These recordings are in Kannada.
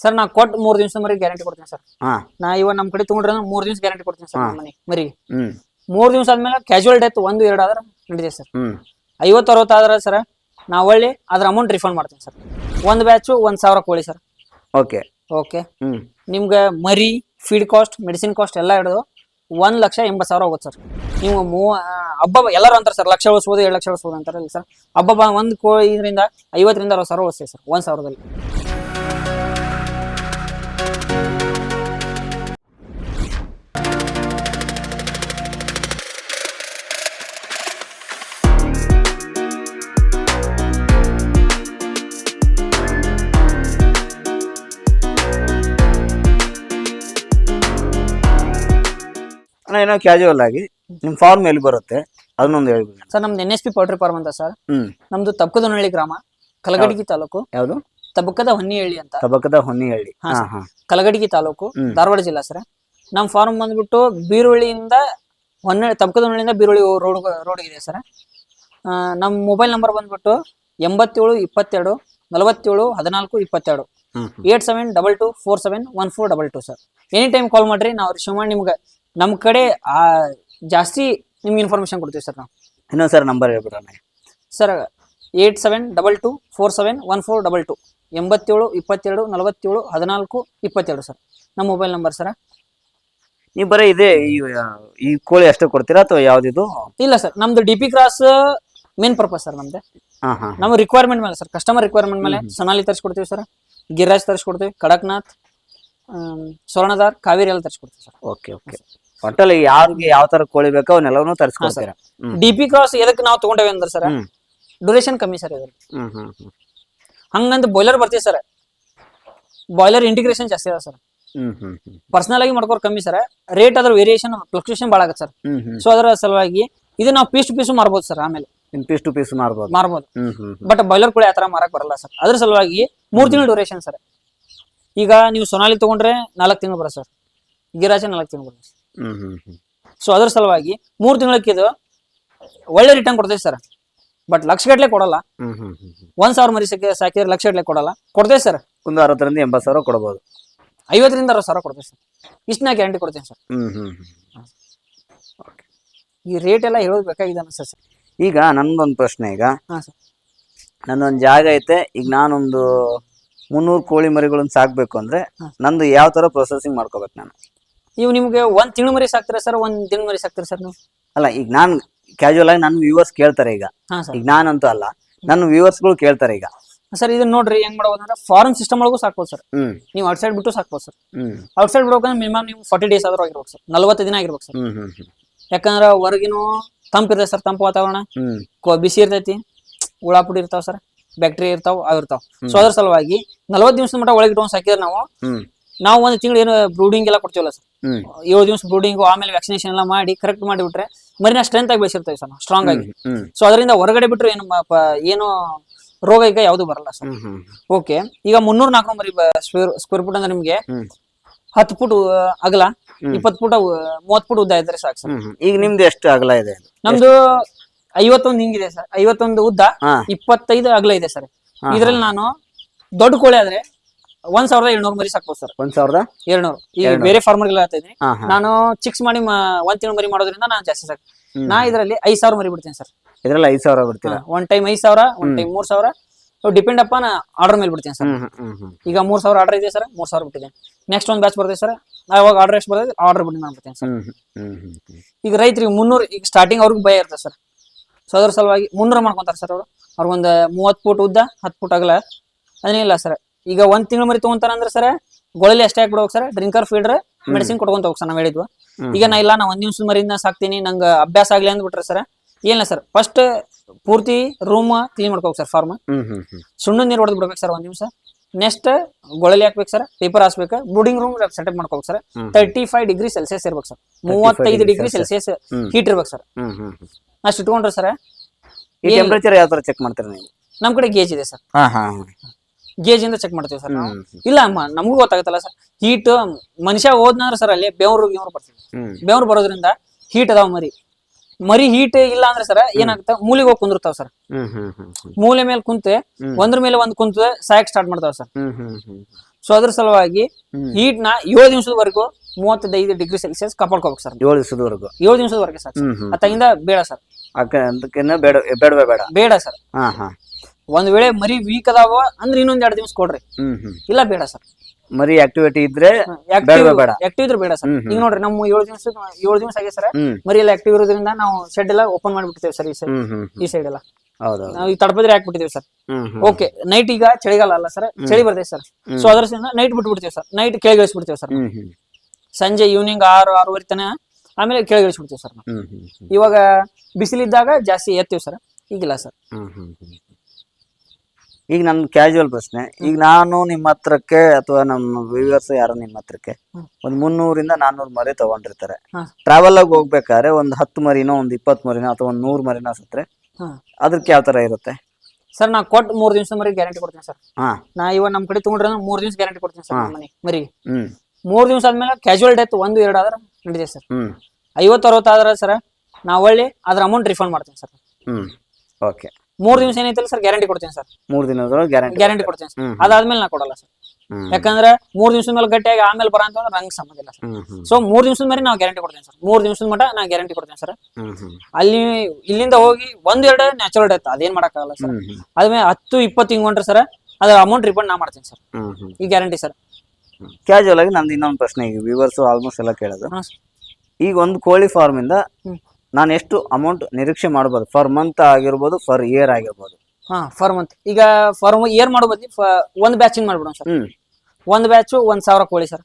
ಸರ್ ನಾ ಕೊಟ್ಟು ಮೂರ್ ದಿವಸ ಮರಿ ಗ್ಯಾರಂಟಿ ಕೊಡ್ತೀನಿ ಸರ್. ಹಾ. ನಾ ಇವಾಗ ನಮ್ ಕಡೆ ತಗೊಂಡ್ರೆ ಮೂರ್ ದಿವಸ ಗ್ಯಾರಂಟಿ ಕೊಡ್ತೀನಿ ಸರ್ ಹಾ. ಮನಿ ಮರಿಗೆ. ಹ್ಮ್. ಮೂರ್ ದಿವಸ ಆದ್ಮೇಲೆ ಕ್ಯಾಶುವಲ್ ಡೆತ್ ಒಂದು ಎರಡು ಆದ್ರೆ ನಡೀತೆ ಸರ್. ಹ್ಮ್. ಐವತ್ತು ಅರವತ್ತು ಆದ್ರೆ ಸರ್ ನಾ ಒಳ್ಳೆ ಅದ್ರ ಅಮೌಂಟ್ ರಿಫಂಡ್ ಮಾಡ್ತೀನಿ ಸರ್. ಒಂದ್ ಬ್ಯಾಚ್ ಒಂದ್ ಸಾವಿರ ಕೋಳಿ ಸರ್. ಓಕೆ. ಓಕೆ. ಹ್ಮ್. ನಿಮ್ಗೆ ಮರಿ ಫೀಡ್ ಕಾಸ್ಟ್ ಮೆಡಿಸಿನ್ ಕಾಸ್ಟ್ ಎಲ್ಲ ಹಿಡಿದು ಒಂದ್ ಲಕ್ಷ ಎಂಬತ್ತು ಸಾವಿರ ಹೋಗುತ್ತೆ ಸರ್. ನೀವು ಮೂವ ಆ, ಹಬ್ಬ ಎಲ್ಲರೂ ಅಂತಾರೆ ಸರ್ ಲಕ್ಷ ಉಳಿಸ್ಬೋದು ಎರಡು ಲಕ್ಷ ಉಳಿಸ್ಬೋದು ಅಂತಾರೆ ಸರ್. ಹಬ್ಬ ಬ- ಒಂದು ಕೋಳಿ ಇದರಿಂದ ಐವತ್ತರಿಂದ ಅರವತ್ತು ಸಾವಿರ ಉಳಿಸ್ತೇವೆ ಸರ್ ಒಂದ್ ಸಾವಿರದಲ್ಲಿ. ಏನೋ ಕ್ಯಾಜುವಲ್ ಆಗಿ ನಿಮ್ ಫಾರ್ಮ್ ಎಲ್ಲಿ ಬರುತ್ತೆ? ಅದನ್ನೊಂದು ಹೇಳ್ಬೋದು ಸರ್ ನಮ್ದು N S P poultry farm ಅಂತ ಸರ್. ಹ್ಮ್. ನಮ್ದು ತಬ್ಕದನಹಳ್ಳಿ ಗ್ರಾಮ ಕಲಗಡಗಿ ತಾಲೂಕು. ಯಾವ್ದು? ತಬಕದ ಹೊನ್ನಿಹಳ್ಳಿ ಅಂತ. ತಬಕದ ಹೊನ್ನಿಹಳ್ಳಿ. ಹಾ, ಹಾ ಸರ್. ಹಾ. ಕಲಗಡಗಿ ತಾಲೂಕು ಹ್ಮ್. ಧಾರವಾಡ ಜಿಲ್ಲಾ ಸರ್. ನಮ್ಮ ಫಾರ್ಮ್ ಬಂದ್ಬಿಟ್ಟು ಬೀರುಳ್ಳಿಯಿಂದ ಹೊನ್ನ ಹೊನ್ನಳ್ಳಿಯಿಂದ ಬೀರುಳ್ಳಿ ರೋಡ್ ರೋಡ್ ಇದೆ ಸರ್. ನಮ್ಮ ಮೊಬೈಲ್ ನಂಬರ್ ಬಂದ್ಬಿಟ್ಟು ಎಂಬತ್ತೇಳು ಇಪ್ಪತ್ತೆರಡು ನಲವತ್ತೇಳು ಹದಿನಾಲ್ಕು ಇಪ್ಪತ್ತೆರಡು. ಹ್ಮ್ eight seven double two four seven one four double two sir. Any time call ಮಾಡ್ರಿ ನಾವು ಮಾಡಿ ನಿಮ್ಗೆ. ನಮ್ಮ ಕಡೆ ಆ, ಜಾಸ್ತಿ ನಿಮ್ಗೆ ಇನ್ಫಾರ್ಮೇಶನ್ ಕೊಡ್ತೀವಿ ಸರ್ ನಾವು. ಇನ್ನೊಂದು sir number ಹೇಳ್ಬಿಡೋಣ sir eight seven double two four seven one four double two ಎಂಬತ್ತೇಳು ಇಪ್ಪತ್ತೆರಡು ನಲವತ್ತೇಳು ಹದಿನಾಲ್ಕು ಇಪ್ಪತ್ತೆರಡು ಸರ್. ನಮ್ಮ ಮೊಬೈಲ್ ನಂಬರ್ ಸರ್. ನೀವು ಬರೀ ಇದೇ ಈ ಈ ಕೋಳಿ ಅಷ್ಟೇ ಕೊಡ್ತೀರಾ ಅಥವಾ ಯಾವ್ದಿದು? ಇಲ್ಲ ಸರ್ ನಮ್ದು D P cross main purpose sir ನಮ್ದೆ. ಹಾ ಹಾ ನಮ್ಮ ರಿಕ್ವೈರ್ಮೆಂಟ್ ಮೇಲೆ ಸರ್ ಕಸ್ಟಮರ್ ರಿಕ್ವೈರ್ಮೆಂಟ್ ಮೇಲೆ ಸೊನಾಲಿ ತರಿಸ್ಕೊಡ್ತೀವಿ ಸರ್ ಗಿರಾಜ್ ತರಿಸ್ಕೊಡ್ತೀವಿ ಕಡಕ್ನಾಥ್ ಆಮ್, ಸ್ವರ್ಣಧಾರ್ ಕಾವೇರಿ ಎಲ್ಲ ತರಿಸ್ಕೊಡ್ತೀವಿ ಸರ್. Okay okay. ಒಟ್ಟಲ್ಲಿ ಯಾರಿಗೆ ಯಾವ ತರ ಕೋಳಿ ಬೇಕೋ ಅವನ್ನೆಲ್ಲವನ್ನೂ ತರಿಸ್ಕೊಡ್ತೀರಾ? ಡಿ ಪಿ ಕ್ರಾಸ್ ಎದಕ್ಕೆ ನಾವು ತಗೊಂಡೇವೆ ಅಂದ್ರೆ ಸರ್ ಡ್ಯೂರೇಷನ್ ಕಮ್ಮಿ ಸರ್ ಇದ್ರಲ್ಲಿ. ಹ್ಮ್ ಹ್ಮ್ ಹ್ಮ್. ಹಂಗಂತ ಬಾಯ್ಲರ್ ಬರ್ತೀವಿ ಸರ್. ಬಾಯ್ಲರ್ ಇಂಟಿಗ್ರೇಷನ್ ಜಾಸ್ತಿ ಅದ ಸರ್. ಹ್ಮ್ ಹ್ಮ್ ಹ್ಮ್. ಪರ್ಸನಲ್ ಆಗಿ ಮಾಡ್ಕೋರ್ ಕಮ್ಮಿ ಸರ್. ರೇಟ್ ಅದ್ರ ವೇರಿಯೇಷನ್ ಫ್ಲಕ್ಚುಯೇಷನ್ ಭಾಳ ಆಗತ್ತೆ ಸರ್. ಹ್ಮ್ ಹ್ಮ್. ಸೊ ಅದರ ಸಲುವಾಗಿ ಇದು ನಾವು ಪೀಸ್ ಟು ಪೀಸು ಮಾರ್ಬೋದು ಸರ್ ಆಮೇಲೆ. ಇನ್ ಪೀಸ್ ಟು ಪೀಸ್ ಮಾರ್ಬೋದು. ಮಾರ್ಬೋದು. ಹ್ಮ್ ಹ್ಮ್ ಹ್ಮ್. ಬಟ್ ಬಾಯ್ಲರ್ ಕೋಳಿ ಆ ಥರ ಮಾರಕ್ ಬರಲ್ಲ ಸರ್. ಅದ್ರ ಸಲುವಾಗಿ ಮೂರ್ ತಿಂಗಳ ಡ್ಯೂರೇಷನ್ ಸರ್. ಈಗ ನೀವು ಸೊನಾಲಿ ತಗೊಂಡ್ರೆ ನಾಲ್ಕು ತಿಂಗಳು ಬರ ಸರ್. ಗಿರಾಜ ನಾಲ್ಕು ತಿಂಗಳು ಬರುತ್ತೆ ಹ್ಮ್ ಹ್ಮ್ ಹ್ಮ್. ಸೊ ಅದ್ರ ಸಲುವಾಗಿ ಮೂರು ತಿಂಗಳಕ್ಕೆ ಇದು ಒಳ್ಳೆ ರಿಟರ್ನ್ ಕೊಡ್ತೇವೆ ಸರ್. ಬಟ್ ಲಕ್ಷ ಗಟ್ಲೆ ಕೊಡಲ್ಲ. ಹ್ಮ್ ಹ್ಮ್ ಹ್ಮ್ ಹ್ಮ್. ಒಂದ್ ಸಾವಿರ ಮರಿ ಸಾಕಿ ಸಾಕಿದ್ರೆ ಲಕ್ಷ ಗಟ್ಲೆ ಕೊಡಲ್ಲ. ಕೊಡ್ತೇವೆ ಸರ್. ಒಂದು ಅರವತ್ತರಿಂದ ಎಂಬತ್ತು ಸಾವಿರ ಕೊಡಬಹುದು ಐವತ್ತರಿಂದ ಅರವತ್ತು ಸಾವಿರ ಕೊಡ್ತೇವೆ ಸರ್. ಇಷ್ಟ ನಾ ಗ್ಯಾರಂಟಿ ಕೊಡ್ತೀನಿ ಸರ್. ಹ್ಮ್ ಹ್ಮ್ ಹ್ಮ್. ಈ ರೇಟ್ ಎಲ್ಲ ಹೇಳೋದು ಬೇಕಾಗಿದೆ ಅನ್ಸುತ್ತೆ ಸರ್. ಈಗ ನಂದೊಂದು ಪ್ರಶ್ನೆ ಈಗ. ಹಾ ಸರ್. ನಂದೊಂದು ಜಾಗ ಐತೆ. ಈಗ ನಾನೊಂದು ಮುನ್ನೂರು ಕೋಳಿ ಮರಿಗಳನ್ನ ಸಾಕ್ಬೇಕು ಅಂದ್ರೆ. ನಂದು ಯಾವ ತರ ಪ್ರೊಸೆಸಿಂಗ್ ಮಾಡ್ಕೋಬೇಕು ನಾನು? ನೀವು ನಿಮಗೆ ಒಂದ್ ತಿಂಗಳು ಮರಿ ಸಾಕ್ತೀರಾ ಸರ್? ಒಂದ್ ದಿನ ಮರಿ ಸಾಕ್ತೀರಾ ಸರ್ ನೀವು? ಅಲ್ಲ ಈಗ ನಾನು ಕ್ಯಾಶುವಲ್ ಆಗಿ ನನ್ನ ವ್ಯೂವರ್ಸ್ ಕೇಳ್ತಾರೆ ಈಗ. ಹಾ ಸರ್. ಈಗ ನಾನಂತೂ ಅಲ್ಲ. ನನ್ನ ವ್ಯೂವರ್ಸ್ಗಳು ಕೇಳ್ತಾರೆ ಈಗ. ಸರ್ ಇದನ್ನ ನೋಡ್ರಿ ಹೆಂಗ್ ಮಾಡ್ಬೋದು ಅಂದ್ರೆ ಫಾರಂ ಸಿಸ್ಟಮ್ ಒಳಗೂ ಸಾಕ್ಬೋದು ಸರ್. ಹ್ಮ್. ನೀವು ಔಟ್ಸೈಡ್ ಬಿಟ್ಟು ಸಾಕ್ಬೋದು ಸರ್. ಹ್ಮ್. ಔಟ್ಸೈಡ್ ಬಿಡೋಕಂದ್ರೆ ಮಿನಿಮಮ್ ನೀವು ಫಾರ್ಟಿ ಡೇಸ್ ಆದ್ರೂ ಆಗಿರ್ಬೇಕು ಸರ್. ನಲ್ವತ್ತು ದಿನ ಆಗಿರ್ಬೇಕು ಸರ್. ಹ್ಮ್ ಹ್ಮ್ ಹ್ಮ್. ಯಾಕಂದ್ರೆ ಹೊರಗಿನೂ ತಂಪಿರ್ತೈತೆ ಸರ್ ತಂಪು ವಾತಾವರಣ. ಹ್ಮ್. ಕೊ- ಬಿಸಿ ಇರ್ತೈತಿ. ಉಳಾಪುಡಿ ಇರ್ತಾವ ಸರ್. ಬ್ಯಾಕ್ಟೀರಿಯಾ ಇರ್ತಾವ ಅವ್ ಇರ್ತಾವ ಸೊ ಅದ್ರ ಸಲುವಾಗಿ ನಲವತ್ತು ದಿವಸದ ಮಟ್ಟ ಒಳಗೆ ಇಟ್ಕೊಂಡು ಸಾಕಿದ್ರೆ ನಾವು ನಾವು ಒಂದು ತಿಂಗಳು ಏನು ಬ್ರೂಡಿಂಗ್ ಎಲ್ಲ ಕೊಡ್ತೀವಲ್ಲ ಸರ್ ಏಳು ದಿವಸ ಬ್ರೂಡಿಂಗ್ ಆಮೇಲೆ ವ್ಯಾಕ್ಸಿನೇಷನ್ ಎಲ್ಲ ಮಾಡಿ ಕರೆಕ್ಟ್ ಮಾಡಿಬಿಟ್ರೆ ಮರಿನ ಸ್ಟ್ರೆಂತ್ ಆಗಿ ಬೆಳೆಸಿರ್ತೇವೆ ಸರ್ ಸ್ಟ್ರಾಂಗ್ ಆಗಿ. ಸೊ ಅದರಿಂದ ಹೊರಗಡೆ ಬಿಟ್ಟರೆ ಏನು ಏನು ರೋಗ ಈಗ ಯಾವುದು ಬರಲ್ಲ ಸರ್ ಓಕೆ ಈಗ ಮುನ್ನೂರ ನಾಲ್ಕು ಮರಿ ಸ್ಕ್ವೇರ್ ಸ್ಕ್ವೇರ್ ಫುಟ್ ಅಂದ್ರೆ ನಿಮ್ಗೆ ಹತ್ತು ಫುಟ್ ಅಗಲ. ಇಪ್ಪತ್ತು ಫುಟ್ ಮೂವತ್ತು ಫುಟ್ ಉದ್ದ ಇದ್ರೆ ಸಾಕು ಸರ್. ಈಗ ನಿಮ್ದು ಎಷ್ಟು ಅಗಲ ಇದೆ? ನಮ್ದು ಐವತ್ತೊಂದು ಹಿಂಗಿದೆ ಸರ್. ಐವತ್ತೊಂದು ಉದ್ದ ಹಾ. ಇಪ್ಪತ್ತೈದು ಅಗಲ ಇದೆ ಸರ್. ಇದ್ರಲ್ಲಿ ನಾನು ದೊಡ್ಡ ಕೋಳಿ ಆದ್ರೆ ಒಂದ್ ಸಾವಿರದ ಏಳ್ನೂರು ಮರಿ ಸಾಕ್ಬೋದು ಸರ್. ಒಂದ್ ಸಾವಿರದ? ಏಳ್ನೂರು. ಈಗ ಬೇರೆ ಫಾರ್ಮರ್ಗೆಲ್ಲ ಹೇಳ್ತಾ ಇದ್ದೀನಿ. ಹಾ ಹಾ. ನಾನು ಚಿಕ್ಸ್ ಮಾಡಿ ಮ- ಒಂದ್ ತಿಂಗಳು ಮರಿ ಮಾಡೋದ್ರಿಂದ ನಾನು ಜಾಸ್ತಿ ಸಾಕು. ನಾ ಇದರಲ್ಲಿ ಐದ್ ಸಾವಿರ ಮರಿ ಬಿಡ್ತೀನಿ ಸರ್. ಇದ್ರಲ್ಲಿ ಐದ್ ಸಾವಿರ ಬಿಡ್ತೀರಾ? ಒನ್ ಟೈಮ್ ಐದ್ ಸಾವಿರ ಒನ್ ಟೈಮ್ ಮೂರ್ ಸಾವಿರ. ಡಿಪೆಂಡ್ ಅಪ್ಪ ನಾ ಆರ್ಡರ್ ಮೇಲೆ ಬಿಡ್ತೀನಿ ಸರ್. ಹ್ಮ್ ಹ್ಮ್ ಹ್ಮ್ ಹ್ಮ್. ಈಗ ಮೂರ್ ಸಾವಿರ ಆರ್ಡರ್ ಇದೆ ಸರ್ ಮೂರ್ ಸಾವಿರ ಬಿಟ್ಟಿದೆ ನೆಕ್ಸ್ಟ್ ಒಂದ್ ಬ್ಯಾಚ್ ಬರ್ತದೆ ಸರ್. ಅವಾಗ ಆರ್ಡರ್ ಎಷ್ಟು ಬರ್ತದೆ ಆರ್ಡರ್ ಬಿಟ್ಟು ನಾನು ಬಿಡ್ತೀನಿ ಸರ್. ಹ್ಮ್ ಹ್ಮ್ ಹ್ಮ್ ಹ್ಮ್ ಈಗ ರೈತರಿಗೆ ಮುನ್ನೂರು ಈಗ ಸ್ಟಾರ್ಟಿಂಗ್ ಅವ್ರಿಗೆ ಭಯ ಇರ್ತದೆ ಸರ್. ಸೊ ಅದ್ರ ಸಲುವಾಗಿ ಮುನ್ನೂರ ಮಾಡ್ಕೊಂತಾರೆ ಸರ್ ಅವರು. ಅವ್ರಿಗೊಂದು ಮೂವತ್ತು ಫೂಟ್ ಉದ್ದ ಹತ್ತು ಫೂಟ್ ಆಗಲ್ಲ ಇಲ್ಲ ಸರ್ ಈಗ ಒಂದ್ ತಿಂಗಳ ಮರಿ ತಗೊಂತಾರ ಅಂದ್ರೆ ಸರ್ ಗೊಳಲಿ ಅಷ್ಟೇ ಹಾಕ್ಬಿಡ್ಬೇಕು ಸರ್ ಡ್ರಿಂಕರ್ ಫೀಡ್ರ್ ಮೆಡಿಸಿನ್ ಕೊಡ್ಕೊಂತ ಹೋಗಿ ಸರ್ ನಾವು ಹೇಳಿದ್ವು. ಈಗ ನಾ ಇಲ್ಲ ನಾ ಒಂದ್ ನಿಮಿಷದ ಮರಿಯಿಂದ ಸಾಕ್ತೀನಿ ನಂಗೆ ಅಭ್ಯಾಸ ಆಗ್ಲಿ ಅಂದ್ಬಿಟ್ರೆ ಸರ್ ಏನಿಲ್ಲ ಸರ್ ಫಸ್ಟ್ ಪೂರ್ತಿ ರೂಮ್ ಕ್ಲೀನ್ ಮಾಡ್ಕೋಬೇಕು ಸರ್ ಫಾರ್ಮ್ ಸುಣ್ಣ ನೀರು ಹೊಡೆದು ಬಿಡ್ಬೇಕು ಸರ್ ಒಂದ್ ನಿಮಿಷ. ನೆಕ್ಸ್ಟ್ ಗೊಳಲಿ ಹಾಕ್ಬೇಕು ಸರ್ ಪೇಪರ್ ಹಾಸ್ಬೇಕು ಬ್ರೂಡಿಂಗ್ ರೂಮ್ ಸೆಟಪ್ ಮಾಡ್ಕೋಬೇಕು sir. Thirty five degree Celsius ಇರ್ಬೇಕು ಸರ್ ಮೂವತ್ತೈದು ಡಿಗ್ರಿ ಸೆಲ್ಸಿಯಸ್ ಹೀಟ್ ಇರ್ಬೇಕು ಸರ್ ಅಷ್ಟು ಇಟ್ಕೊಂಡ್ರೆ ಸರ್. ಈ ಟೆಂಪರೇಚರ್ ಯಾವ ತರ ಚೆಕ್ ಮಾಡ್ತೀರಾ ನೀವು? ನಮ್ ಕಡೆ ಗೇಜ್ ಇದೆ ಸರ್. ಹಾ ಹಾ ಗೇಜ್ ಇಂದ ಚೆಕ್ ಮಾಡ್ತೀವಿ ಸರ್ ನಾವು. ಹ್ಮ್ ಇಲ್ಲ ಅಮ್ಮ ನಮಗೂ ಗೊತ್ತಾಗತ್ತಲ್ಲ ಸರ್. ಹೀಟ್ ಮನುಷ್ಯ ಹೋದ್ನಂದ್ರೆ ಸರ್ ಅಲ್ಲಿ ಬೆವರು ಬೆವರು ಬರ್ತೀವಿ. ಹ್ಮ್. ಬೆವರು ಬರೋದ್ರಿಂದ ಹೀಟ್ ಅದಾವ ಮರಿ. ಮರಿ ಹೀಟ್ ಇಲ್ಲ ಅಂದ್ರೆ ಸರ್ ಏನಾಗುತ್ತೆ? ಮೂಲಿಗೆ ಹೋಗಿ ಕುಂದಿರ್ತಾವ ಸರ್. ಹ್ಮ್ ಹ್ಮ್ ಹ್ಮ್ ಹ್ಮ್. ಮೂಲೆ ಮೇಲೆ ಕುಂತೆ ಹ್ಮ್. ಒಂದ್ರ ಮೇಲೆ ಒಂದ್ ಕುಂತ ಸಾಯಕ್ ಸ್ಟಾರ್ಟ್ ಮಾಡ್ತಾವ ಸರ್. ಹ್ಮ್ ಹ್ಮ್ ಹ್ಮ್. ಸೊ ಅದ್ರ ಸಲುವಾಗಿ ಹ್ಮ್. ಹೀಟ್ನ ಏಳು ದಿವಸದವರೆಗೂ ಮೂವತ್ತೈದು ಡಿಗ್ರಿ ಸೆಲ್ಸಿಯಸ್ ಕಾಪಾಡ್ಕೋಬೇಕು ಸರ್. ಏಳು ದಿವಸದವರೆಗೂ. ಏಳು ದಿವಸದವರೆಗೆ ಸರ್. ಹ್ಮ್ ಹ್ಮ್ ಅತ್ತಾಗಿಂದ ಬೇಡ ಸರ್. ಅದಕ್ಕಿನ್ನ ಬೇಡ ಬೇಡವೇ ಬೇಡ. ಬೇಡ ಸರ್. ಹಾ ಹಾ. ಒಂದ್ ವೇಳೆ ಮರಿ ವೀಕ್ ಅದಾವ ಅಂದ್ರೆ ಇನ್ನೊಂದ್ ಎರಡು ದಿವಸ ಕೊಡ್ರಿ. ಹ್ಮ್ ಹ್ಮ್. ಇಲ್ಲ ಬೇಡ ಸರ್. ಮರಿ ಆಕ್ಟಿವಿಟಿ ಇದ್ರೆ ಆಕ್ಟಿವ್ ಬೇಡವೇ ಬೇಡ. ಆಕ್ಟಿವ್ ಇದ್ರೆ ಬೇಡ ಸರ್. ಈಗ ನೋಡ್ರಿ ನಮ್ಮ ಏಳು ದಿವಸ ಏಳು ದಿವಸ ಆಗಿದೆ ಸರ್. ಹ್ಮ್. ಮರಿ ಎಲ್ಲ ಆಕ್ಟಿವ್ ಇರೋದ್ರಿಂದ ನಾವು ಶೆಡ್ ಎಲ್ಲ ಓಪನ್ ಮಾಡಿಬಿಡ್ತೇವೆ ಸರ್ ಈ ಸೈಡ್ ಹ್ಮ್ ಹ್ಮ್ ಈ ಸೈಡ್ ಎಲ್ಲ. ಹೌದೌದು. ನಾವು ಈ ತಡಪದ್ರೆ ಹಾಕ್ಬಿಟ್ಟಿದೀವಿ ಸರ್. ಹ್ಮ್ ಹ್ಮ್ ಓಕೆ ನೈಟ್ ಈಗ ಚಳಿಗಾಲ ಅಲ್ಲ ಸರ್. ಚಳಿ ಬರ್ತೈತೆ ಸರ್. ಸೊ ಅದರಿಂದ ನೈಟ್ ಬಿಟ್ಬಿಡ್ತೀವಿ ಸರ್. ನೈಟ್ ಕೆಳಗಿಳಿಸ್ಬಿಡ್ತೀವಿ ಸರ್. ಹ್ಮ್ ಹ್ಮ್. ಸಂಜೆ ಈವ್ನಿಂಗ್ ಆರು ಆರೂವರೆ ತನ ಆಮೇಲೆ ಕೆಳಗಿಳಿಸ್ಬಿಡ್ತೀವಿ ಸರ್ ನಾವು. ಹ್ಮ್ ಹ್ಮ್ ಹ್ಮ್. ಇವಾಗ ಬಿಸಿಲಿದ್ದಾಗ ಜಾಸ್ತಿ ಎತ್ತೀವಿ ಸರ್. ಈಗಿಲ್ಲ ಸರ್. ಹ್ಮ್ ಹ್ಮ್ ಹ್ಮ್. ಈಗ ನನ್ನ ಕ್ಯಾಶುವಲ್ ಪ್ರಶ್ನೆ ಈಗ ನಾನು ನಿಮ್ಮ ಹತ್ರಕ್ಕೆ ಅಥವಾ ನಮ್ಮ ವ್ಯೂವರ್ಸ್ ಯಾರು ನಿಮ್ಮ ಹತ್ರಕ್ಕೆ ಹ್ಮ್. ಒಂದ್ ಮುನ್ನೂರಿಂದ ನಾನ್ನೂರು ಮರಿ ತಗೊಂಡಿರ್ತಾರೆ. ಹಾ. ಟ್ರಾವೆಲ್ ಆಗಿ ಹೋಗ್ಬೇಕಾದ್ರೆ ಒಂದ್ ಹತ್ತು ಮರಿನೋ ಒಂದ್ ಇಪ್ಪತ್ತು ಮರಿನೋ ಅಥವಾ ಒಂದ್ ನೂರು ಮರಿನೋ ಸತ್ರೆ ಹಾ. ಅದಕ್ಕೆ ಯಾವ ತರ ಇರುತ್ತೆ? ಸರ್ ನಾ ಕೊಟ್ಟು ಮೂರ್ ದಿವಸ ಮರಿ ಗ್ಯಾರಂಟಿ ಕೊಡ್ತೀನಿ ಸರ್. ಹಾ. ನಾ ಇವಾಗ ನಮ್ಮ ಕಡೆ ತಗೊಂಡ್ರೆ ಮೂರ್ ದಿವಸ ಗ್ಯಾರಂಟಿ ಕೊಡ್ತೀನಿ ಸರ್ ನಮ್ಮ ಮನೆ ಮರಿ ಹ್ಮ್. ಮೂರ್ ದಿವಸ ಆದ್ಮೇಲೆ ಕ್ಯಾಶುವಲ್ ಡೆತ್ ಒಂದು ಎರಡು ಆದ್ರೆ ಸರ್. ಹ್ಮ್. ಐವತ್ತು ಅರವತ್ತು ಆದ್ರೆ ಸರ್ ನಾವು ಒಳ್ಳೆ ಅದ್ರ ಅಮೌಂಟ್ ರಿಫಂಡ್ ಮಾಡ್ತೀನಿ ಸರ್. ಹ್ಮ್ ಓಕೆ. ಮೂರ್ ದಿವಸ ಏನೈತಲ್ಲ ಸರ್ ಗ್ಯಾರಂಟಿ ಕೊಡ್ತೀನಿ ಸರ್. ಮೂರ್ ದಿನದೊಳಗೆ ಗ್ಯಾರಂಟಿ ಗ್ಯಾರಂಟಿ ಕೊಡ್ತೀನಿ ಸರ್. ಅದಾದ್ಮೇಲೆ ನಾ ಕೊಡಲ್ಲ ಸರ್. ಹ್ಮ್. ಯಾಕಂದ್ರೆ ಮೂರ್ ದಿವಸದ ಮೇಲೆ ಗಟ್ಟಿಯಾಗಿ ಆಮೇಲೆ ಬರ ಅಂತಂದ್ರೆ ನಂಗೆ ಸಂಬಂಧ ಇಲ್ಲ ಸರ್. ಹ್ಮ್ ಹ್ಮ್. ಸೊ ಮೂರ್ ದಿವಸದ ಮೇಲೆ ನಾವು ಗ್ಯಾರಂಟಿ ಕೊಡ್ತೀನಿ ಸರ್. ಮೂರ್ ದಿವಸದ ಮಟ್ಟ ನಾ ಗ್ಯಾರಂಟಿ ಕೊಡ್ತೀನಿ ಸರ್. ಹ್ಮ್ ಹ್ಮ್. ಅಲ್ಲಿ ಇಲ್ಲಿಂದ ಹೋಗಿ ಒಂದ್ ಎರಡು ನ್ಯಾಚುರಲ್ ಡೆತ್ ಅದೇನ್ ಮಾಡಕ್ಕಾಗಲ್ಲ ಸರ್. ಹ್ಮ್ ಹ್ಮ್. ಅದ್ಮೇಲೆ ಹತ್ತು ಇಪ್ಪತ್ತು ಹಿಂಗ್ ಸರ್ ಅದ್ರ ಅಮೌಂಟ್ ರಿಫಂಡ್ ನಾ ಮಾಡ್ತೀನಿ ಸರ್. ಹ್ಮ್ ಹ್ಮ್. ಈ ಗ್ಯಾರಂಟಿ ಸರ್. ಕ್ಯಾಶುವಲ್ ಆಗಿ ನಂದು ಇನ್ನೊಂದು ಪ್ರಶ್ನೆ ಈಗ ವ್ಯೂವರ್ಸ್ ಆಲ್ಮೋಸ್ಟ್ ಎಲ್ಲ ಕೇಳೋದು. ಹಾಂ ಸರ್. ಈಗ ಒಂದು ಕೋಳಿ ಫಾರ್ಮ್ ಇಂದ. ನಾನು ಎಷ್ಟು ಅಮೌಂಟ್ ನಿರೀಕ್ಷೆ ಮಾಡಬಹುದು ಫರ್ ಮಂತ್ ಆಗಿರ್ಬೋದು ಫರ್ ಇಯರ್ ಆಗಿರ್ಬೋದು? ಹಾ ಫರ್ ಮಂತ್ ಈಗ ಫಾರ್ ಇಯರ್ ಮಾಡಬಹುದು ಒಂದು ಬ್ಯಾಚಿಂಗ್ ಮಾಡ್ಬಿಡೋಣ ಸರ್ ಹ್ಮ್. ಒಂದ್ ಬ್ಯಾಚ್ ಒಂದ್ ಸಾವಿರ ಕೋಳಿ ಸರ್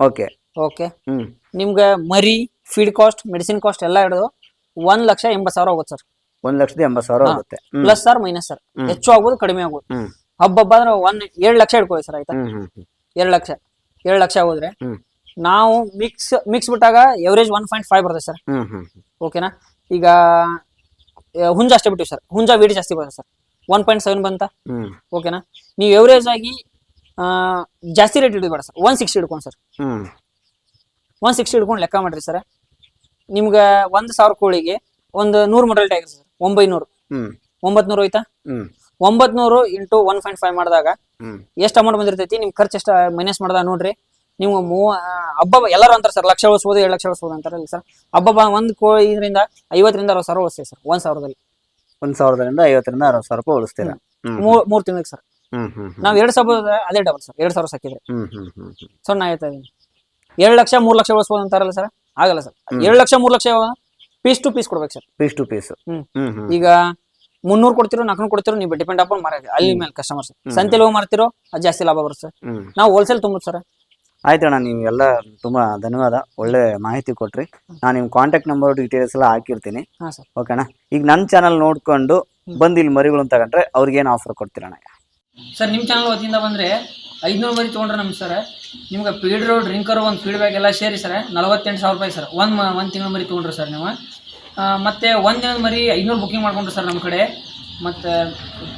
ಓಕೆ ಓಕೆ ಹ್ಮ್. ನಿಮ್ಗೆ ಮರಿ ಫೀಡ್ ಕಾಸ್ಟ್ ಮೆಡಿಸಿನ್ ಕಾಸ್ಟ್ ಎಲ್ಲ ಹಿಡಿದು ಒಂದ್ ಲಕ್ಷ ಎಂಬತ್ತು ಸಾವಿರ ಹೋಗುತ್ತೆ ಸರ್ ಒಂದ್ ಲಕ್ಷದ ಎಂಬತ್ತು ಸಾವಿರ. ಆಗುತ್ತೆ ಹ್ಮ್. ಪ್ಲಸ್ ಸರ್ ಮೈನಸ್ ಸರ್ ಹೆಚ್ಚು ಆಗ್ಬೋದು ಕಡಿಮೆ ಆಗ್ಬೋದು. ಹ್ಮ್. ಹಬ್ಬ ಹಬ್ಬ ಅಂದ್ರೆ ಒಂದ್ ಎರಡ್ ಲಕ್ಷ ಇಟ್ಕೊಳ್ಳಿ ಸರ್ ಆಯ್ತಾ? ಹ್ಮ್ ಹ್ಮ್ ಹ್ಮ್. ಏಳು ಲಕ್ಷ. ಎರಡ್ ಲಕ್ಷ ಹೋದ್ರೆ ಹ್ಮ್. ನಾವು ಮಿಕ್ಸ್ ಮಿಕ್ಸ್ ಬಿಟ್ಟಾಗ ಎವರೇಜ್ ಒನ್ ಪಾಯಿಂಟ್ ಫೈವ್ ಬರುತ್ತೆ ಸರ್ ಹ್ಮ್ ಹ್ಮ್ ಓಕೆನಾ ಈಗ ಆ, ಹುಂಜ ಅಷ್ಟೇ ಬಿಟ್ಟಿವಿ ಸರ್ ಹುಂಜ ವೇಟ್ ಜಾಸ್ತಿ ಬರುತ್ತೆ ಸರ್ ಒನ್ ಪಾಯಿಂಟ್ ಸೆವೆನ್ ಬಂತ? ಹ್ಮ್. ಓಕೆನಾ ನೀವು ಎವರೇಜ್ ಆಗಿ ಆ, ಜಾಸ್ತಿ ರೇಟ್ ಇಡಬೇಡ ಸರ್ ಒನ್ ಸಿಕ್ಸ್ಟಿ ಇಡ್ಕೊಂಡು ಸರ್ ಹ್ಮ್. ಒನ್ ಸಿಕ್ಸ್ಟಿ ಹಿಡ್ಕೊಂಡು ಲೆಕ್ಕ ಮಾಡಿರಿ ಸರ್ ನಿಮ್ಗೆ ಒಂದು ಸಾವಿರ ಕೋಳಿಗೆ ಒಂದು ನೂರು ಮೊಡಲ್ ಟೈಗರ್ ಸರ್ ಒಂಬೈನೂರು. ಹ್ಮ್. ಒಂಬತ್ನೂರು ಹೋಯ್ತಾ? ಹ್ಮ್. ಒಂಬತ್ನೂರು ಇಂಟು ಒನ್ ಪಾಯಿಂಟ್ ಫೈವ್ ಮಾಡಿದಾಗ ಹ್ಮ್. ಎಷ್ಟು ಅಮೌಂಟ್ ಬಂದಿರ್ತೈತಿ? ನಿಮ್ ಖರ್ಚು ಎಷ್ಟು ಮೈನಸ್ ಮಾಡ್ದಾಗ ನೋಡ್ರಿ. ನೀವು ಮೂವ ಹಬ್ಬ ಎಲ್ಲರೂ ಅಂತಾರೆ ಸರ್ ಲಕ್ಷ ಉಳಿಸ್ಬೋದು ಎರಡು ಲಕ್ಷ ಉಳಿಸ್ಬೋದು ಅಂತಾರಲ್ಲ ಸರ್. ಹಬ್ಬ ಒಂದು ಕೋಳಿ ಇದರಿಂದ ಐವತ್ತರಿಂದ ಅರವತ್ತು ಸಾವಿರ ಉಳಿಸ್ತೀವಿ ಸರ್ ಒಂದು ಸಾವಿರದಲ್ಲಿ. ಒಂದ್ ಸಾವಿರದಿಂದ ಐವತ್ತರಿಂದ ಅರವತ್ತು ಸಾವಿರ ರೂಪಾಯಿ ಉಳಿಸ್ತೀರಾ? ಮೂರು ಮೂರ್ ಮೂರ್ ತಿಂಗಳಿಗೆ ಸರ್. ನಾವು ಹ್ಮ್ ಹ್ಮ್. ನಾವ್ ಎರಡು ಸಾವಿರ ಅದೇ ಡಬಲ್ ಸರ್ ಎರಡು ಸಾವಿರ ಸಾಕಿದ್ರೆ. ಹ್ಮ್ ಹ್ಮ್ ಹ್ಮ್ ಹ್ಮ್. ಸೊ ನಾ ಇದೀನಿ ಎರಡು ಲಕ್ಷ ಮೂರು ಲಕ್ಷ ಉಳಿಸ್ಬೋದು ಅಂತಾರಲ್ಲ ಸರ್? ಆಗಲ್ಲ ಸರ್. ಎರಡು ಲಕ್ಷ ಮೂರು ಲಕ್ಷ ಪೀಸ್ ಟು ಪೀಸ್ ಕೊಡ್ಬೇಕು ಸರ್. Piece to piece. ಹ್ಮ್. ಹ್ಮ್ ಹ್ಮ್. ಈಗ ಮುನ್ನೂರು ಕೊಡ್ತಿರೋ ನಾಲ್ಕುನೂರು ಕೊಡ್ತಿರೋ ನೀವು ಡಿಪೆಂಡ್ ಅಪಾನ್ ಮಾರಾಟ ಅಲ್ಲಿ ಮೇಲೆ ಕಸ್ಟಮರ್ಸ್ ಸಂತೆಲಿ ಹೋಗಿ ಮಾರ್ತಿರೋ ಅದು ಜಾಸ್ತಿ ಲಾಭ ಬರುತ್ತೆ ಸರ್. ಹ್ಮ್. ನಾವು ಹೋಲ್ಸೇಲ್ ತುಂಬುದು ಸರ್. ಆಯ್ತಣ್ಣ ನೀವು ಎಲ್ಲ ತುಂಬ ಧನ್ಯವಾದ. ಒಳ್ಳೆ ಮಾಹಿತಿ ಕೊಟ್ರಿ. ನಾನು ನಿಮ್ಮ ಕಾಂಟ್ಯಾಕ್ಟ್ ನಂಬರ್ ಡೀಟೇಲ್ಸ್ ಎಲ್ಲ ಹಾಕಿರ್ತೀನಿ. ಹಾ ಸರ್. ಓಕೆನಾ ಈಗ ನನ್ನ ಚಾನಲ್ ನೋಡ್ಕೊಂಡು ಬಂದು ಇಲ್ಲಿ ಮರಿಗಳು ತಗೊಂಡ್ರೆ ಅವ್ರಿಗೆ ಏನು ಆಫರ್ ಕೊಡ್ತೀರಣ್ಣ ಸರ್ ನಿಮ್ಮ ಚಾನಲ್ ವತಿಯಿಂದ ಬಂದರೆ ಐದುನೂರು ಮರಿ ತೊಗೊಂಡ್ರೆ ನಮ್ಗೆ ಸರ್ ನಿಮ್ಗೆ ರೋಡ್ ಡ್ರಿಂಕರು ಒಂದು ಫೀಡ್ಬ್ಯಾಕ್ ಎಲ್ಲ ಸೇರಿ ಸರ್ ನಲವತ್ತೆಂಟು ಸಾವಿರ ರೂಪಾಯಿ ಸರ್ ಒಂದು ಒಂದು ತಿಂಗಳ ಮರಿ ತೊಗೊಂಡ್ರೆ ಸರ್ ನೀವು. ಆ, ಮತ್ತೆ ಒಂದು ದಿನದ ಮರಿ ಐನೂರು ಬುಕ್ಕಿಂಗ್ ಮಾಡ್ಕೊಂಡ್ರೆ ಸರ್ ನಮ್ಮ ಕಡೆ. ಮತ್ತು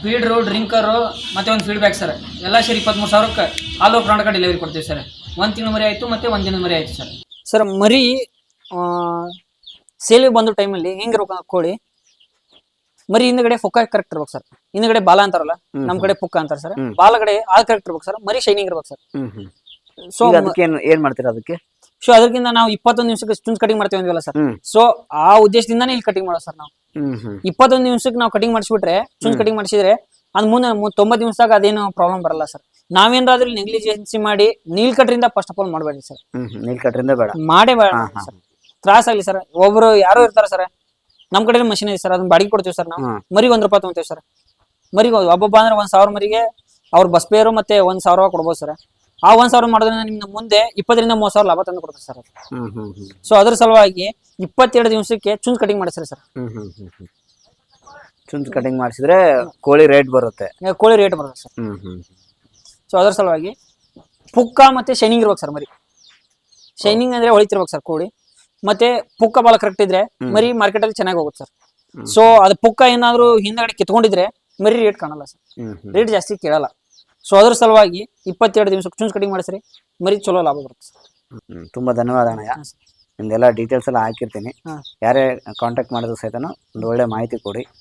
ಫೀಡ್ರು ಡ್ರಿಂಕರು ಮತ್ತು ಒಂದು ಫೀಡ್ಬ್ಯಾಕ್ ಸರ್ ಎಲ್ಲ ಸೇರಿ ಇಪ್ಪತ್ತ್ಮೂರು ಸಾವಿರಕ್ಕೆ ಆಲ್ ಓವರ್ ಕರ್ನಾಟಕ ಡೆಲಿವರಿ ಕೊಡ್ತೀವಿ ಸರ್. ಒಂದು ತಿಂಗಳ ಮರಿ ಆಯ್ತು ಮತ್ತೆ ಒಂದ್ ದಿನದ ಮರಿ ಆಯ್ತು ಸರ್. ಸರ್ ಮರಿ ಸೇಲಿಗೆ ಬಂದ ಟೈಮಲ್ಲಿ ಹೆಂಗಿರ್ಬೇಕು ಕೋಳಿ. ಮರಿ ಹಿಂದ್ಗಡೆ ಫುಕ್ಕ ಕರೆಕ್ಟ್ ಇರ್ಬೇಕು ಸರ್. ಹಿಂದ್ಗಡೆ ಬಾಲ ಅಂತಾರಲ್ಲ ನಮ್ ಕಡೆ ಪುಕ್ಕ ಅಂತಾರ ಸರ್. ಬಾಲಗಡೆ ಆ ಕರೆಕ್ಟ್ ಇರ್ಬೇಕು ಸರ್. ಮರಿ ಶೈನಿಂಗ್ ಇರ್ಬೇಕು ಸರ್. ಸೊ ಅದಕ್ಕೆ ಏನು ಏನ್ ಮಾಡ್ತೀರಾ ಅದಕ್ಕೆ? ಸೊ ಅದಕ್ಕಿಂತ ನಾವು ಇಪ್ಪತ್ತೊಂದು ನಿಮಿಷಕ್ಕೆ ಚುಂಚ್ ಕಟಿಂಗ್ ಮಾಡ್ತೀವಿ ಅಂದ್ವಲ್ಲ ಸರ್. ಸೊ ಆ ಉದ್ದೇಶದಿಂದಾನೇ ಇಲ್ಲಿ ಕಟಿಂಗ್ ಮಾಡೋ ಸರ್ ನಾವು. ಇಪ್ಪತ್ತೊಂದು ನಿಮಿಷಕ್ಕೆ ನಾವು ಕಟಿಂಗ್ ಮಾಡಿಸ್ಬಿಟ್ರೆ ಚುಂಚ್ ಕಟಿಂಗ್ ಮಾಡಿಸಿದ್ರೆ ಅದ್ ಮುಂದೆ ತೊಂಬತ್ತು ನಿಮಿಷದಾಗ ಅದೇನು ಪ್ರಾಬ್ಲಮ್ ಬರಲ್ಲ ಸರ್. ನಾವೇನಾದ್ರೂ ನೆಗ್ಲಿಜೆನ್ಸಿ ಮಾಡಿ ನೀಲ್ಕಟ್ರಿಂದ ಫಸ್ಟ್ ಆಫ್ ಆಲ್ ಮಾಡಬೇಡಿ ಸರ್. ಹ್ಮ್ ಹ್ಮ್ ನೀಲ್ ಕಟ್ರಿಂದ ಬೇಡ. ಮಾಡೇ ಬೇಡ. ಸರ್. ತ್ರಾಸ ಆಗ್ಲಿ ಸರ್. ಒಬ್ರು ಯಾರು ಇರ್ತಾರ ಸರ್. ನಮ್ ಕಡೆ ಮಷಿನ್ ಇದೆ ಸರ್. ಅದನ್ನ ಬಾಡಿಗೆ ಕೊಡ್ತೀವಿ ಸರ್ ನಾವು. ಮರಿ ಒಂದ್ ರೂಪಾಯಿ ತಗೊಂತೀವಿ ಸರ್. ಮರಿಗೆ ಒಬ್ಬೊಬ್ಬ ಅಂದ್ರೆ ಒಂದ್ ಸಾವಿರ ಮರಿಗೆ ಅವ್ರ ಬಸ್ ಪೇರು ಮತ್ತೆ ಒಂದ್ ಸಾವಿರ ರೂಪಾಯಿ ಕೊಡ್ಬೋದು ಸರ್. ಆ ಒಂದ್ ಸಾವಿರ ಮಾಡೋದ್ರಿಂದ ನಿಮ್ಗೆ ಮುಂದೆ ಇಪ್ಪತ್ತರಿಂದ ಮೂವತ್ ಸಾವಿರ ಲಾಭ ತಂದು ಕೊಡ್ತಾರೆ ಸರ್ ಹ್ಮ್ ಹ್ಮ್ ಹ್ಮ್. ಸೊ ಅದ್ರ ಸಲುವಾಗಿ ಇಪ್ಪತ್ತೆರಡು ದಿವಸಕ್ಕೆ ಚುಂಚ್ ಕಟಿಂಗ್ ಮಾಡಿಸ್ರಿ ಸರ್. ಚುಂಚ್ ಕಟಿಂಗ್ ಮಾಡಿಸಿದ್ರೆ ಕೋಳಿ ರೇಟ್ ಬರುತ್ತೆ. ಕೋಳಿ ರೇಟ್ ಬರುತ್ತೆ ಸರ್. ಹ್ಮ್ ಹ್ಮ್. ಸೊ ಅದರ ಸಲುವಾಗಿ ಪುಕ್ಕ ಮತ್ತೆ ಶೈನಿಂಗ್ ಇರ್ಬೇಕು ಸರ್ ಮರಿ. ಶೈನಿಂಗ್ ಅಂದ್ರೆ ಹೊಳಿತಿರ್ಬೇಕು ಸರ್ ಕೋಳಿ. ಮತ್ತೆ ಪುಕ್ಕ ಭಾಳ ಕರೆಕ್ಟ್ ಇದ್ರೆ ಮರಿ ಮಾರ್ಕೆಟ್ ಅಲ್ಲಿ ಚೆನ್ನಾಗಿ ಹೋಗುತ್ತೆ ಸರ್. ಸೊ ಅದು ಪುಕ್ಕ ಏನಾದ್ರು ಹಿಂದಗಡೆ ಕಿತ್ಕೊಂಡಿದ್ರೆ ಮರಿ ರೇಟ್ ಕಾಣಲ್ಲ ಸರ್. ರೇಟ್ ಜಾಸ್ತಿ ಕೇಳಲ್ಲ. ಸೊ ಅದ್ರ ಸಲುವಾಗಿ ಇಪ್ಪತ್ತೆರಡು ದಿವಸ ಚುಂಚ್ ಕಟಿಂಗ್ ಮಾಡಿಸ್ರಿ ಮರಿ ಚಲೋ ಲಾಭ ಬರುತ್ತೆ ಸರ್. ಹ್ಮ್ ತುಂಬಾ ಧನ್ಯವಾದ ಅಣ್ಣಯ್ಯ. ನಿಮ್ದೆಲ್ಲ ಡೀಟೇಲ್ಸ್ ಎಲ್ಲ ಹಾಕಿರ್ತೀನಿ. ಯಾರೇ ಕಾಂಟ್ಯಾಕ್ಟ್ ಮಾಡಿದ್ರು ಸಹಿತನೂ ಒಂದು ಒಳ್ಳೆ ಮಾಹಿತಿ ಕೊಡಿ.